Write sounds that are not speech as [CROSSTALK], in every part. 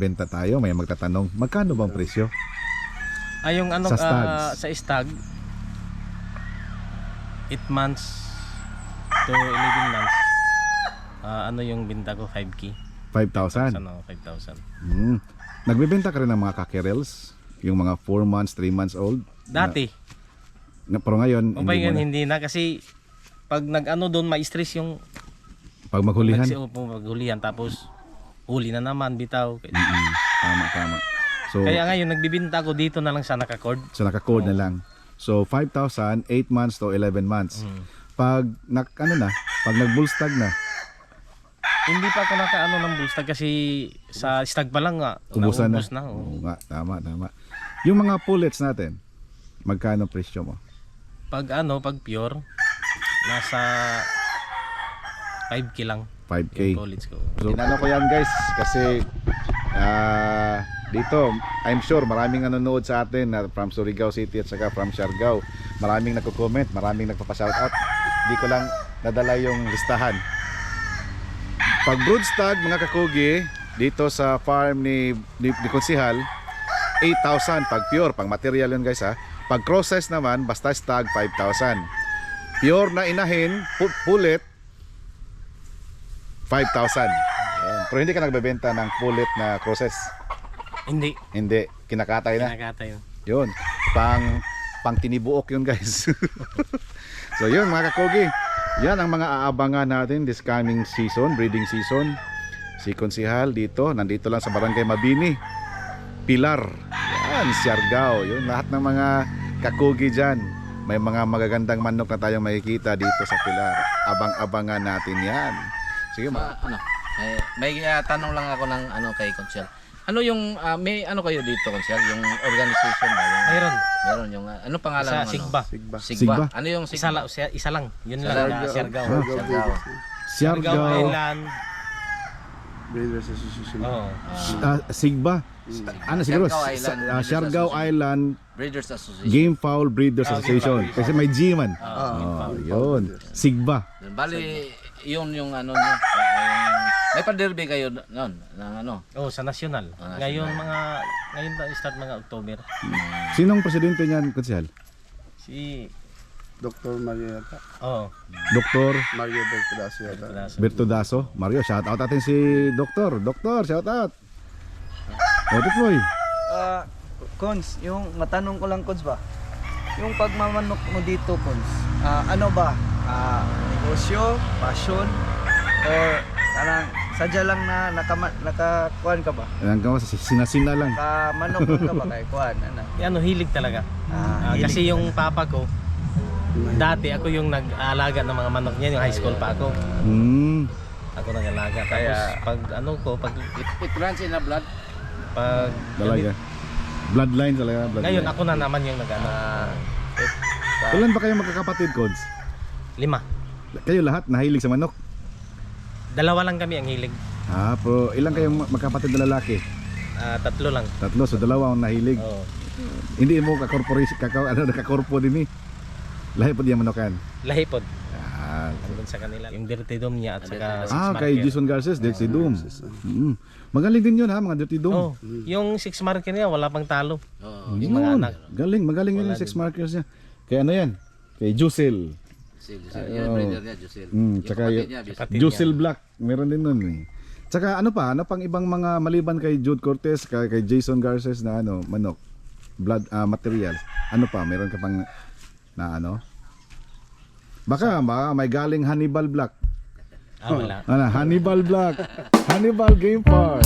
Nagbebenta tayo, may magtatanong, magkano bang presyo? Ay, yung ano, Sa sa, stags. sa stag, 8 months to 11 months, ah, ano yung binta ko? 5K. 5,000. Ano, 5,000. Hmm. Nagbebenta ka rin ng mga kakerels? Yung mga 4 months, 3 months old? Dati, Na, pero ngayon, o hindi mo na. hindi na kasi pag nag-ano doon, ma-stress yung Pag maghulihan? nagsiupo maghulihan tapos huli na naman, bitaw. Mm-mm. Tama, tama. So, Kaya ngayon, nagbibinta ko dito na lang sa nakacord. so naka-code na lang. So, 5,000, 8 months to 11 months. Mm. Pag, nak, ano na, pag nag-bullstag na, Hindi pa ako nakaano ng bullstag kasi sa stag pa lang nga. ubusan na. na. oh. Oo nga, tama, tama. Yung mga pullets natin, magkano presyo mo? Pag ano, pag pure, nasa 5k lang 5K. yung college ko. So, ko yan guys kasi ah, dito, I'm sure maraming nanonood sa atin na from Surigao City at saka from Siargao. Maraming nagko-comment, maraming nagpapa-shoutout. Hindi ko lang nadala yung listahan. Pag broodstag mga kakugi dito sa farm ni ni, ni Konsihal 8,000 pag pure, pang material yun guys ha. Pag process naman, basta stag 5,000. Pure na inahin, pu- pullet 5,000. Ayan. Pero hindi ka nagbebenta ng pullet na crosses. Hindi, Hindi, kinakatay na. kinakatay. yun. Yun, pang pang tinibuok yun guys. [LAUGHS] so yun mga kakogi, yan ang mga aabangan natin this coming season, breeding season. Si Konsihal dito, nandito lang sa Barangay Mabini. Pilar, yan, Siargao, yun lahat ng mga kakogi dyan. May mga magagandang manok na tayong makikita dito sa Pilar. Abang-abangan natin yan. Sige, ma- Ma, ano, eh, may ah, tanong lang ako ng ano kay Consel. Ano yung ah, may ano kayo dito Consel? Yung organization ba? Yung, Mayroon, meron yung ah, ano pangalan sa ng Sigba. Ano? Sigba. Sigba. Ano yung Isa, Sigba? isa, isa lang, yun lang, Siargao. Siargao. Siargao. Siargao Siargao, Island, Breeders Association. oo. ah, Sigba, ano siguro, Siargao Island ah, Breeders Siargao Association. Island Breeders Association. Game Foul Breeders Ah, Association. Foul. Kasi may G man. Ah, Oh, yun. Sigba. Bali, yun yung ano nyo. ah, yung- may pa-derby kayo noon ng ano. Oh, sa national. Ah, Ngayon mga ngayon na start mga October. Sinong presidente niyan, Kutsihal? Si Dr. Mario yata. oh, Doktor Mario Bertolaso yata. Pedaso. Bertudaso. Mario, shout out natin si Doktor. Doktor, shout out. Otot boy. Ah, Cons, yung matanong ko lang Cons ba? Yung pagmamanok mo dito Cons, ah, ano ba? Ah, negosyo, passion, or parang sadya lang na nakama, nakakuan ka ba? Ayan ka sinasina lang. Nakamanok ka ba kay kuan? Ano? [LAUGHS] Ano hilig talaga. Ah, Ah, hilig kasi yung papa ko dati ako yung nag-aalaga ng mga manok niya, yung high school pa ako. Hmm. Ako nag-alaga. Tapos Kaya- pag ano ko, pag It, it runs in a blood. pag Talaga. Bloodline talaga. Bloodline. ngayon ako na naman yung nag-ano. Ilan ba kayo magkakapatid, Kods? Lima. Kayo lahat nahilig sa manok? Dalawa lang kami ang hilig. Ah, pero ilan kayong magkapatid na lalaki? Ah, tatlo lang. Tatlo, so dalawa ang nahilig. Oh. Hindi mo ka-corporation, kaka, ano, nakakorpo din eh. Lahi po diyan manokan. Lahi pod. Ah, Andun sa kanila. Yung dirty dome niya at saka six ah kay marker. Jason Garces, Dexy Doom. Mm. Magaling din yun ha, mga Dirty Doom. Oh, yung six marker niya wala pang talo. Oo. Yung mga Yun. anak. Galing, magaling yun yung six markers niya. Kaya ano yan? Kay Jusel. Si, si, yung breeder niya, Josel. Mm, yung tsaka kapatid yun- niya, Jusel. Black. Meron din nun eh. Tsaka ano pa, ano pang ibang mga maliban kay Jude Cortez, kay, kay Jason Garces na ano, manok, blood ah, materials. Ano pa, meron ka pang na ano? Baka, baka may galing Hannibal Black. Ah, wala. Ano, Hannibal Black. Hannibal Game Park.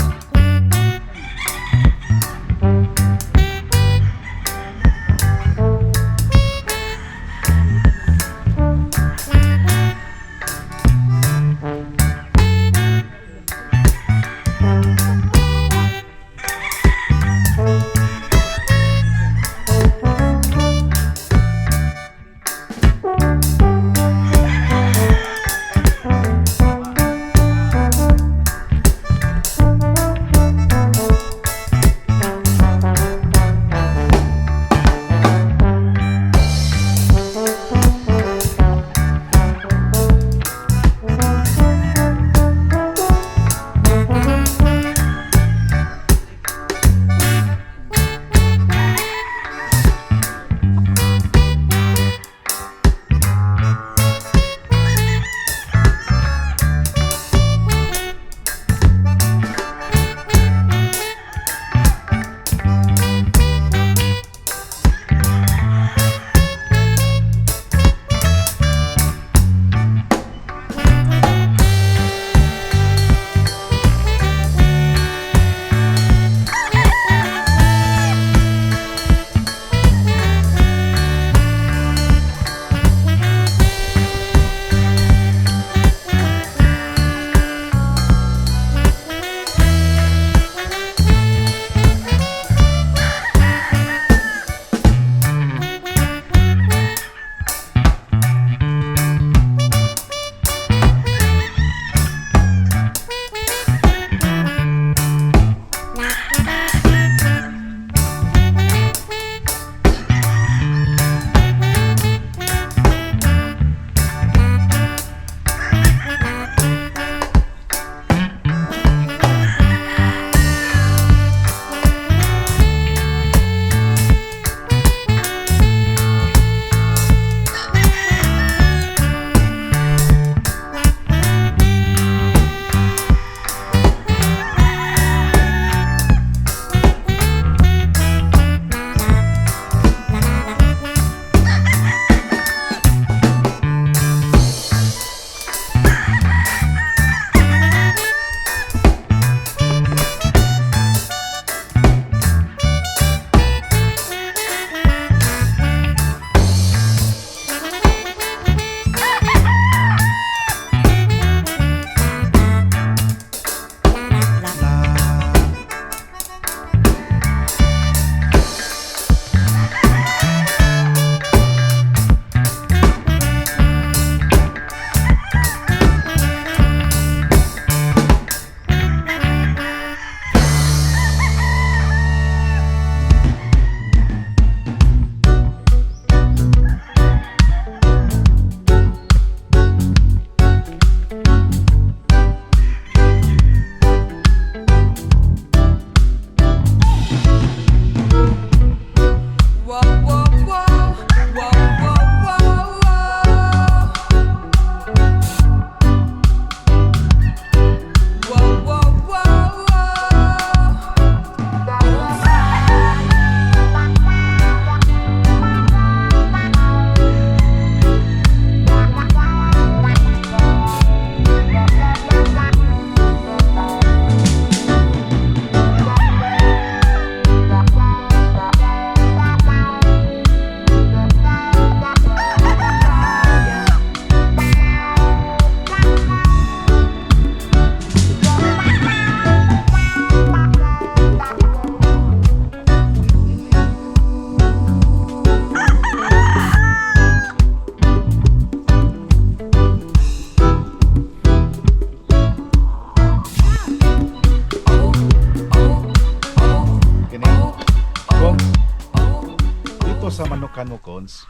Cons,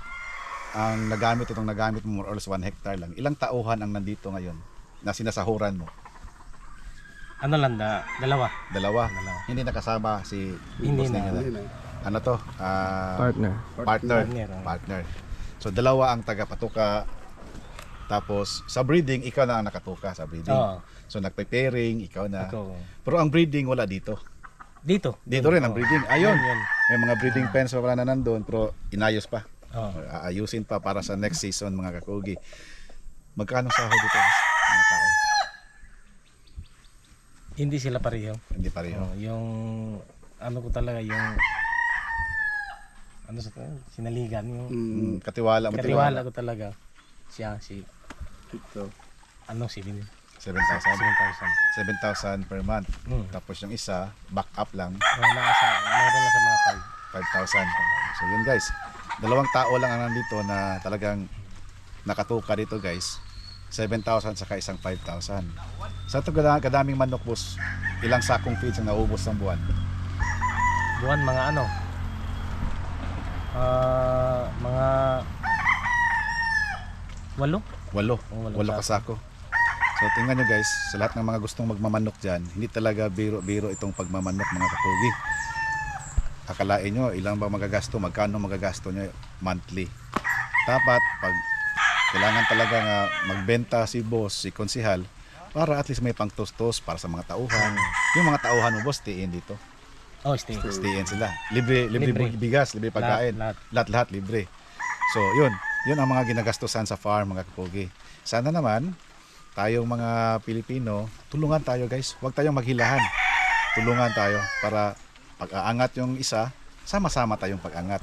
ang nagamit itong nagamit mo more or less 1 hectare lang. Ilang tauhan ang nandito ngayon na sinasahuran mo? Ano lang, da, dalawa. Dalawa. Dalawa. Hindi nakasama si Hindi na. Hindi na. Ano to? Ah, Partner. partner. Partner, oh. Partner. So dalawa ang taga-patuka. Tapos sa breeding, ikaw na ang nakatuka sa breeding. Oo. So nagpe-pairing, ikaw na. Ako. Pero ang breeding wala dito. Dito. Dito rin ang breeding. Ayun. Yun, yun. May mga breeding pens pa pala na nandun, pero inayos pa. Oo. Aayusin pa para sa next season mga kakugi. Magkano sahod dito? Mga tao? Hindi sila pareho. Hindi pareho. Oo, yung ano ko talaga yung ano sa sinaligan yung Mm, Mm, katiwala mo. katiwala ko talaga siya si ito. ano si 7,000 7,000. 7,000 per month. Hmm. Tapos yung isa, back up lang, Oh, nasa meron na sa mga 5,000. So yun guys, dalawang tao lang ang nandito na talagang nakatuka dito guys. 7,000 saka isang 5,000. Sa ito kada- kadaming manok boss, ilang sakong feeds ang naubos ng buwan? 5 buwan mga ano ah mga walo Walo. Oh, Walo kasako. So tingnan nyo guys, sa lahat ng mga gustong magmamanok dyan, hindi talaga biro-biro itong pagmamanok mga kapugi. Akalain nyo, ilang ba magagasto, magkano magagasto nyo monthly. Dapat, pag kailangan talaga nga magbenta si boss, si konsihal, para at least may pangtustos para sa mga tauhan. Yung mga tauhan mo boss, tiin dito. oh stay Tiin sila. Libre, libre, Libre. bigas, libre pagkain. lahat, Lahat-lahat libre. So, yun. Yun ang mga ginagastusan sa farm, mga kapogi. Sana naman, tayong mga Pilipino, tulungan tayo guys. Huwag tayong maghilahan. Tulungan tayo para pag-aangat yung isa, sama-sama tayong pag-angat.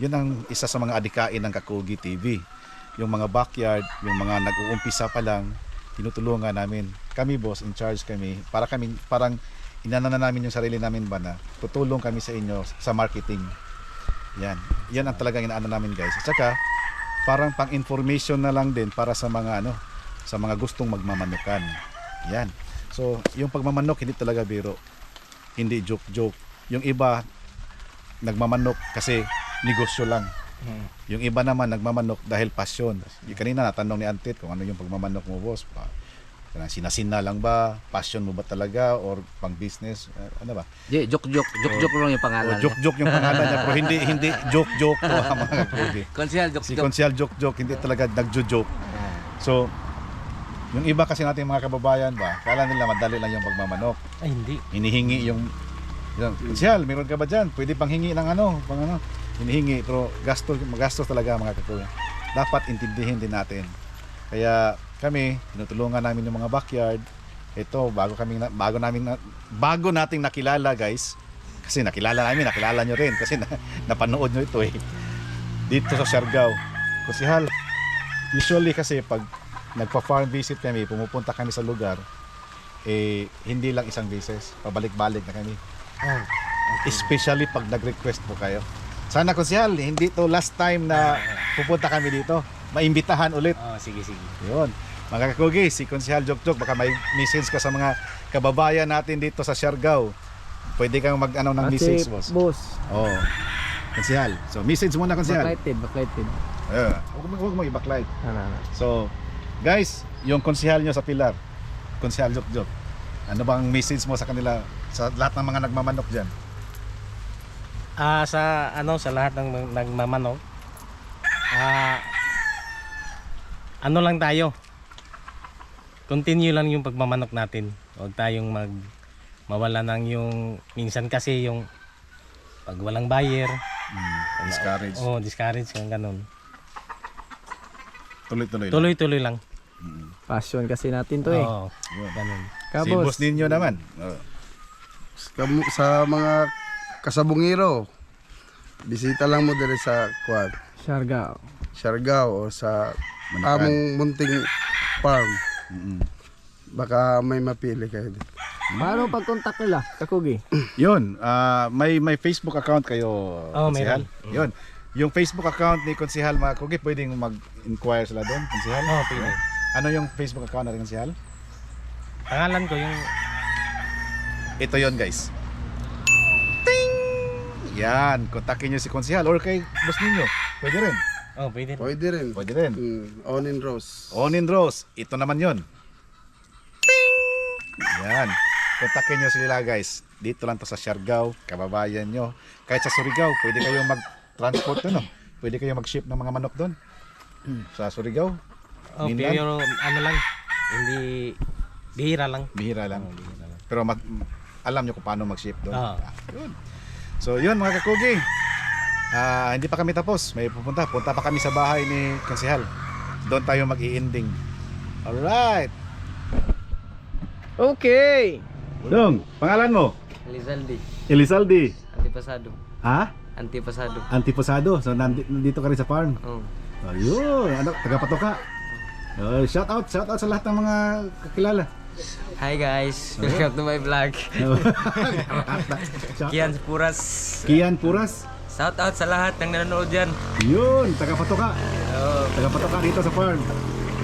Yun ang isa sa mga adikain ng Kakugi TV. Yung mga backyard, yung mga nag-uumpisa pa lang, tinutulungan namin. Kami boss, in charge kami. Para kami, parang inana na namin yung sarili namin ba na tutulong kami sa inyo sa marketing. Yan. Yan ang talagang inaano namin guys. At saka, parang pang information na lang din para sa mga ano, sa mga gustong magmamanukan. Yan. So, yung pagmamanok hindi talaga biro. Hindi joke-joke. Yung iba nagmamanok kasi negosyo lang. Mm. Yung iba naman nagmamanok dahil pasyon. Yung kanina natanong ni Antit kung ano yung pagmamanok mo, boss. Pa, sinasina lang ba? Passion mo ba talaga? Or pang business? Eh, ano ba? Di, joke-joke. Joke-joke lang yung pangalan. niya. joke-joke yung pangalan niya. Pero hindi, hindi joke-joke to ha, [LAUGHS] mga. Konsyal, Si joke-joke. Konsyal joke-joke, hindi talaga nagjo-joke. So, yung iba kasi nating mga kababayan ba, kala nila madali lang yung pagmamanok. ay hindi Hinihingi yung, yung Konsyal, meron ka ba dyan? Pwede pang hingi ng ano, pang ano. Hinihingi, pero gasto, magastos talaga mga kakuya. Dapat intindihin din natin. Kaya kami, tinutulungan namin yung mga backyard. Ito, bago kami bago namin na, bago nating nakilala, guys. Kasi nakilala namin, nakilala nyo rin kasi na, napanood nyo ito eh. Dito sa Siargao. Kusihal, usually kasi pag nagpa-farm visit kami, pumupunta kami sa lugar, eh, hindi lang isang beses, pabalik-balik na kami. Oh Especially pag nag-request po kayo. Sana kusyal, hindi to last time na pupunta kami dito. Maimbitahan ulit. oh sige sige Yun. Mga kakugi, si Konsyal Jok Jok, baka may message ka sa mga kababayan natin dito sa Siargao. Pwede kang mag-ano ng message, boss. boss, Oo. Oh. Konsyal. So, message muna, Konsyal. backlighted, backlighted. Ayun. Huwag mo, huwag mo i-backlight. Ano, ano. So, guys, yung konsyal nyo sa Pilar, konsyal Jok Jok, ano bang message mo sa kanila, sa lahat ng mga nagmamanok dyan? Ah, sa ano sa lahat ng nagmamanok. Ah ano lang tayo. Continue lang yung pagmamanok natin. Huwag tayong mag mawala ng yung minsan kasi yung pag walang buyer, Mm, discourage. oh discourage kang ganun. Tuloy-tuloy lang. Tuloy-tuloy lang. Passion kasi natin to eh. Oo, ganun. Ka, Si boss ninyo naman. Oh. Sa mga kasabungiro, bisita lang mo dire sa Kwan, Siargao. Siargao o sa Manakan. among munting farm. Mm-mm. Baka may mapili kayo dito. Paano pag-contact nila, Kakugi? [CLEARS THROAT] Yun, ah, may may Facebook account kayo, Oh, Konsihal? meron. Yun. Yung Facebook account ni Konsihal mga kugi, pwedeng mag-inquire sila doon, Konsihal? Oh, pwede. Ano yung Facebook account natin, Konsihal? Pangalan ko yung Ito yon guys. Ting! Yan, kontakin nyo si Konsihal or kay boss ninyo. Pwede rin. Oh, pwede. Pwede rin. Pwede rin. Mm, onion rose. Onin Rose, ito naman yon. Yan. Kontakin nyo sila guys. Dito lang to sa Siargao, kababayan nyo. Kahit sa Surigao, pwede kayong mag-transport doon. No? Pwede kayong mag-ship ng mga manok doon. Sa Surigao, Oh, Mindan? pero ano lang, hindi bihira lang. bihira lang. Oh, bihira lang. Pero mag, alam nyo kung paano mag-ship doon. Ah. Ah, yun. So yun mga kakugi. Ah, hindi pa kami tapos. May pupunta. Punta pa kami sa bahay ni Kansihal. Doon tayo mag-i-ending. Alright. Okay. Dong, pangalan mo? Lizaldi, Elizaldi. antipasado. Ha? Antipasado. Antiposado. So nandi- nandito ka rin sa farm. Oh. Ayun, ano, taga Patoka. Oh, shout out, shout out sa lahat ng mga kakilala. Hi guys, welcome to my vlog. [LAUGHS] Kian Puras. Kian Puras. Shout out sa lahat ng nanonood dyan. Yun, taga Patoka. Oh. Taga Patoka dito sa farm.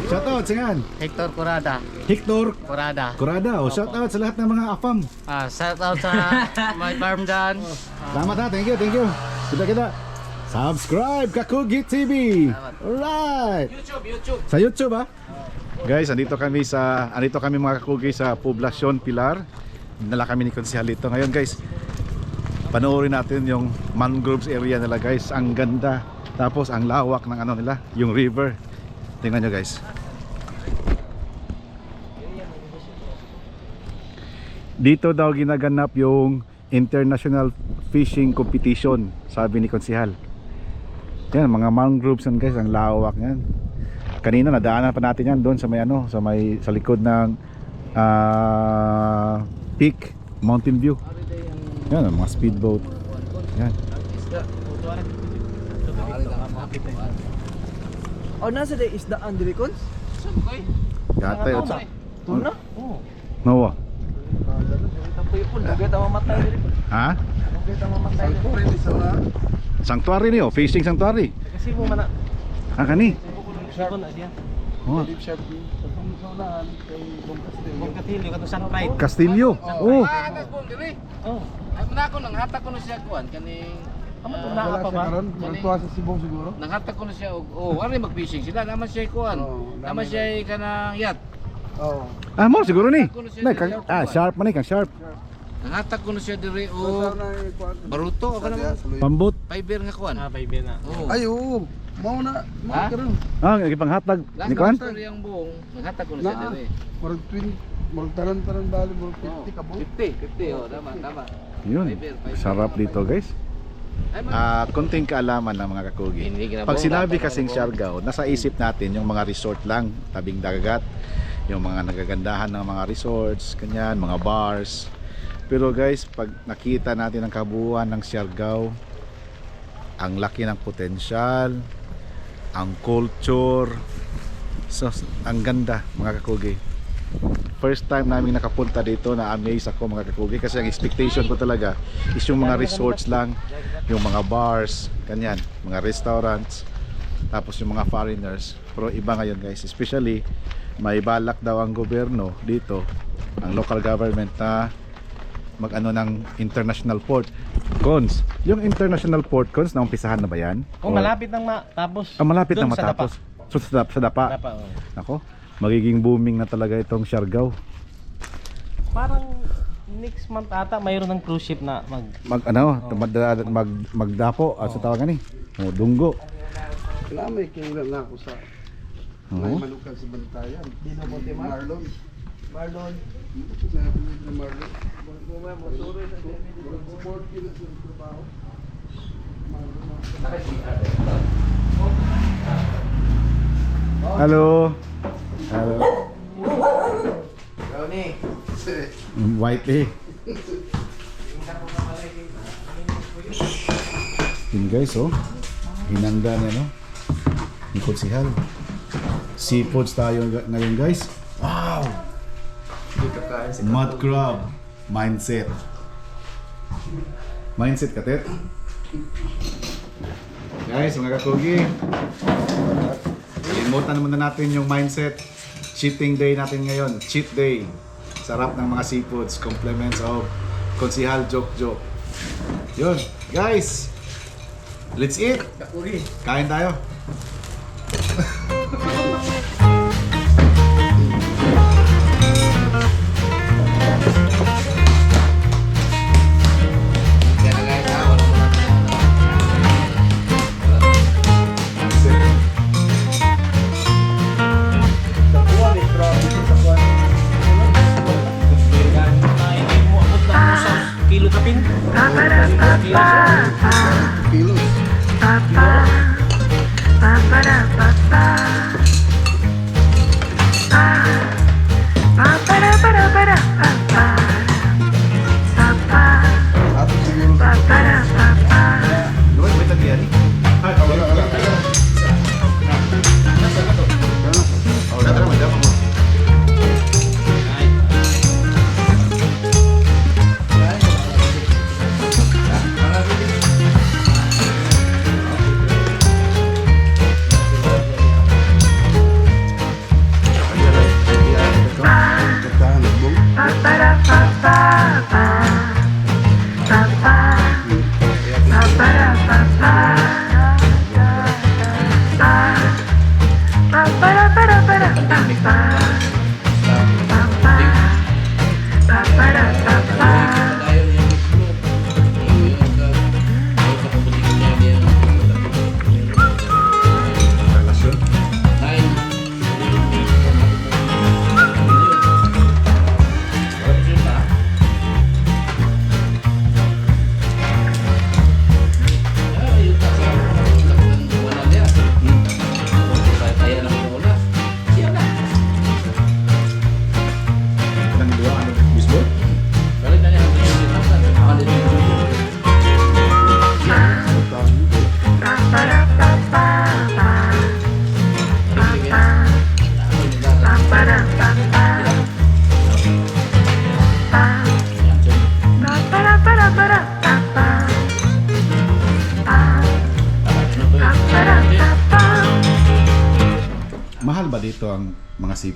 Shout out, singan. Hector Curada. Hector Curada. Kurada. Oh, shout out sa lahat ng mga afam. Ah, shout out sa [LAUGHS] my farm dyan. Salamat ha, thank you, thank you. Kita kita. Subscribe Kakugi TV. Alright. YouTube, YouTube. Sa YouTube ha? Guys, andito kami sa andito kami mga kakugi sa Poblacion Pilar. Nala kami ni Konsehal dito. Ngayon guys, panoorin natin yung mangroves area nila guys. Ang ganda. Tapos ang lawak ng ano nila, yung river. Tingnan nyo guys. Dito daw ginaganap yung International Fishing Competition, sabi ni Konsehal. Yan, mga mangroves yan guys, ang lawak yan. Kanina nadaanan pa natin yan doon sa may ano, sa may sa likod ng ah, peak, Mountain View. Yan, ang mga speedboat. Yan. Oh, nasa day is the Andricons? Yata yun. Tuna? Dugay ta mamatay diri. Ha? Sanctuary niyo, fishing sanctuary. Kasi mo man na, Ah, kani. Sharp. Oh. Deep sharp din. Sa pangsunahan kay Bong Castillo. Kung katilyo, kato sun pride. Castillo. Oh. Ah, atas po, diri. Oh, Ay, na ako nang hatak ko na siya kuan kaning amo to ah, na Wala pa siya ba? karon. Magtuwa sa Sibong siguro. nanghatak ko na siya og oh, ano mag-fishing sila naman siya kuan. Oo, naman siya kanang yacht. Oo. Ah, mo siguro ni. Nay, ah, sharp man ni, kang sharp. Nanghatak ko na siya diri Sa og na yung kuwan. baruto o kanang. Pambot. fiber nga kuan. Ah, baby na. Oh. Ay, oo. Mao na. Mao Ha? karon. Ah, gipanghatag Last ni Kwan. story ang buong, nanghatak ko na siya Na. diri. Murag twin. Murag taran-taran bali. Murag 50 ka bo. 50, 50 oh, tama, tama. Yun. Sarap dito, guys. Ay, man. Ah, konting kaalaman ng mga kakugi. Hindi Pag sinabi kasing. Siargao, nasa isip natin yung mga resort lang, tabing dagat, yung mga nagagandahan ng mga resorts, kanyan, mga bars. Pero guys, pag nakita natin ang kabuuan ng Siargao, ang laki ng potensyal, ang culture, so, ang ganda mga kakugi. First time namin nakapunta dito na amaze ako mga kakugi kasi ang expectation ko talaga is yung mga resorts lang, yung mga bars, kanyan, mga restaurants, tapos yung mga foreigners. Pero iba ngayon guys, especially may balak daw ang gobyerno dito, ang local government na mag ano ng international port. Cons, yung international port, Cons, naumpisahan na ba yan? Oh, Or- malapit nang matapos. Ah, malapit Doon na sa matapos. So, sa, sa dapa. Dapa. Dapa, oh. Ako, magiging booming na talaga itong Siargao. Parang next month ata mayroon ng cruise ship na mag Mag ano, mag, mag, magdapo, oh. sa tawagan ni. Oh, dunggo. Wala may kingulan na ako sa may Oo. manukan sa bantayan. Dino mo ti Marlon. Marlon. Sinabi ni Marlon. Murag support kina sa trabaho. Hello. Hello. White eh. Yun guys oh. Hinanda niya no. Ni Kutsihal. Seafoods tayo ng- ngayon guys. Wow! Mud crab. Mindset. Mindset katet. Guys, mga kakugi. Kalimutan naman na natin yung mindset. Cheating day natin ngayon. Cheat day. Sarap ng mga seafoods. Compliments of Konsihal Joke Joke. Yun. Guys. Let's eat! Kain tayo.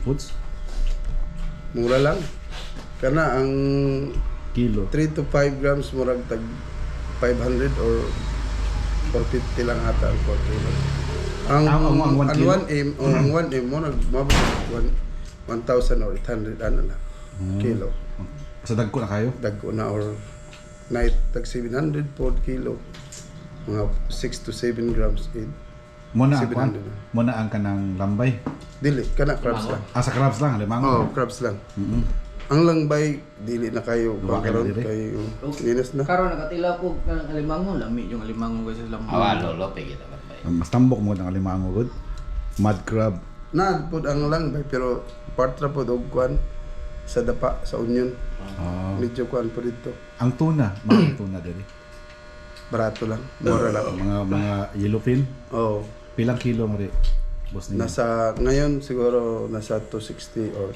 Seafoods? Mura lang. Kana ang Kilo. 3 to 5 grams murag tag 500 or 450 lang ata ang 4 kilo. Ang Ang- ang- ang ang kilo? 1M o ang 1M mo nag mabot 1,000 or 800 ano na kilo. Sa dagko na kayo? Dagko na or night tag 700 per kilo. Mga 6 to 7 grams in. Muna ang 700 kwan? na. Muna ang kanang lambay. Dili kana crabs lang. Ah, sa crabs lang, limango. Oh, crabs lang. Mm-mm. Ang langbay dili na kayo Luwa kayo dili. kayo linas na. Karon nakatila ko ng alimango, lami yung alimango kasi sa lamang. Awa, lolo, pegi na ba? Mas tambok mo ng limango good. Mud crab. Na pud ang langbay pero part ra pud og kwan sa dapa sa onion. Ah, Medyo kwan po dito. ang tuna, [CLEARS THROAT] mga tuna diri. Barato lang. Mura lang. Mga mga yellowfin. Oh, Pilang kilo mo ri? Boss niya. nasa ngayon siguro nasa 260 or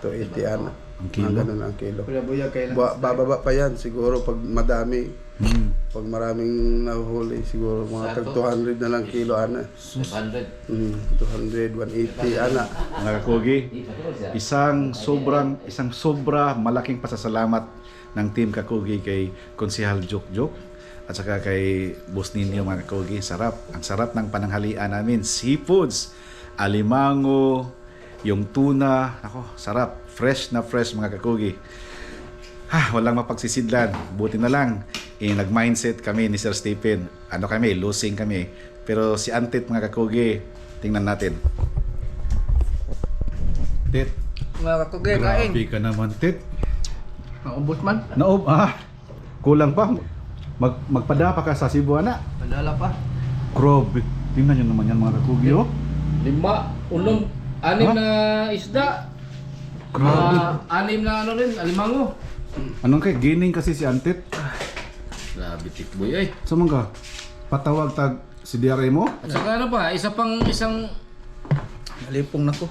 280 ana. Ang kilo? Mga ganun ang kilo. Kuya buya kay lang. Ba, bababa pa yan siguro pag madami. Hmm. Pag maraming nahuhuli siguro mga tag 200 na lang kilo ana. 500. Mm, 200, 180 ana. Mga kakugi, isang sobrang isang sobra malaking pasasalamat ng team Kakugi kay Konsihal Jok Jok at saka kay Boss Ninyo mga Kakugi. Sarap. Ang sarap ng pananghalian namin. Seafoods, alimango, yung tuna. Ako, sarap. Fresh na fresh mga Kakugi. Ha, walang mapagsisidlan. Buti na lang. Eh, nag-mindset kami ni Sir Stephen. Ano kami, losing kami. Pero si Antit mga Kakugi, tingnan natin. Tit, Mga kakugay kain. grabe ka naman, Tit. Maubos man. Naob, ah, kulang pa. Mag, magpadapa ka sa Cebu, ana. Padala pa. Grabe. Tingnan nyo naman yan mga kakugi, oh. Lima, unom, anim Ha? na isda. Grabe. Ah, anim na ano rin, alimango. Anong kay gining kasi si Antit? Grabe, tikboy ay. Sa mga patawag tag si diare mo? At saka ano pa, isa pang isang Nalipong na ko.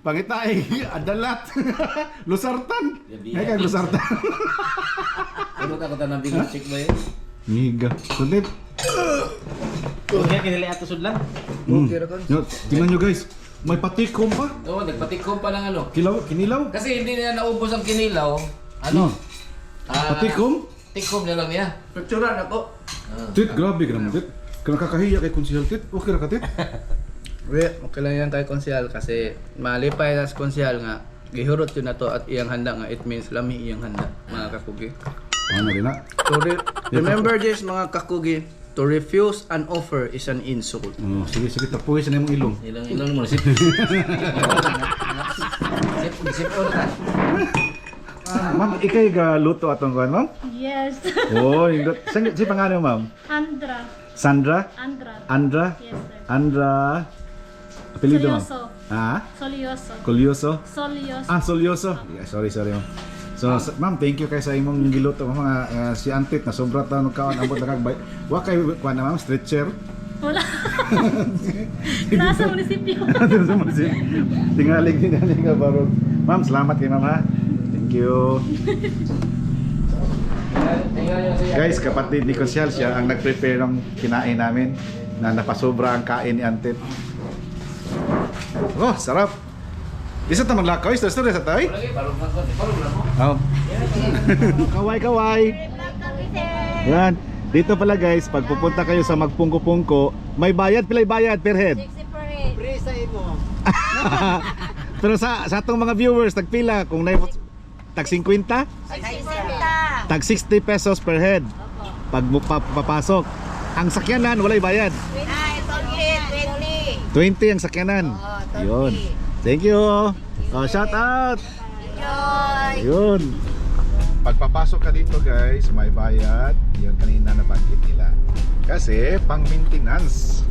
Pangitay, [LAUGHS] adalat. [LAUGHS] Lusartan. Ay kay Lusartan. [LAUGHS] ano ka kata ng bigot chick boy? Miga. Sulit. Kuya kinili ato sudlan. Mm. Okay ra kon. Yo, tingnan nyo guys. May patikom pa. Oo, nagpatikom pa ng ano. Kilaw, kinilaw. Kasi hindi na naubos ang kinilaw. Ano? No. Ah, Patikom. Take home na lang niya. Picturean ako. Tit, grabe ka naman, Tit. Kaya nakakahiya kay konsihal, Tit. Okay ra ka, Tit. We, okay lang yan kay konsyal kasi malipay na sa konsyal nga gihurot yun na to at iyang handa nga it means lami iyang handa mga kakugi. Ano rin na? To re- remember this mga kakugi, to refuse an offer is an insult. Oh, sige, sige, tapuhin sa mong ilong. Ilang ilang mo sip. Sip sip ulit ah. Ah, ma'am, ikay ga luto atong kuan, ma'am? Yes. Oh, yung si, si pangalan mo, ma'am? Andra. Sandra? Andra. Andra? Yes, sir. Andra? Apelido, ma'am? Solioso. Ah? Solioso. Colioso? Solioso. Ah, Solioso. Yeah, sorry, sorry, ma'am. So, sa- ma'am, thank you kay sa imong giluto nga ah, si Antit na sobra ta no kaon ambot na kagbay. Wa kay kuan na ma'am stretcher. Wala. [LAUGHS] Nasa munisipyo. [LAUGHS] Ano sa mga si- Tingaling ani ka baro. Ma'am, salamat kay ma'am ha. Thank you. Guys, kapatid ni Konsyal siya ang nag-prepare ng kinain namin na napasobra ang kain ni Antit. Oh, sarap. Isa ta maglakaw, ito ito sa tay. Oh. [LAUGHS] kaway kaway. Yan. Dito pala guys, pag pupunta kayo sa magpungko-pungko, may bayad, pilay bayad per head. [LAUGHS] Pero sa sa atong mga viewers, tagpila kung na tag 50, tag 60 pesos per head. Pag papasok. Ang sakyanan walay bayad. 20 ang sakyanan. Yun. Thank you. Oh, shout out. Yun. Pagpapasok ka dito guys, may bayad. Yun kanina nabanggit nila. Kasi pang maintenance.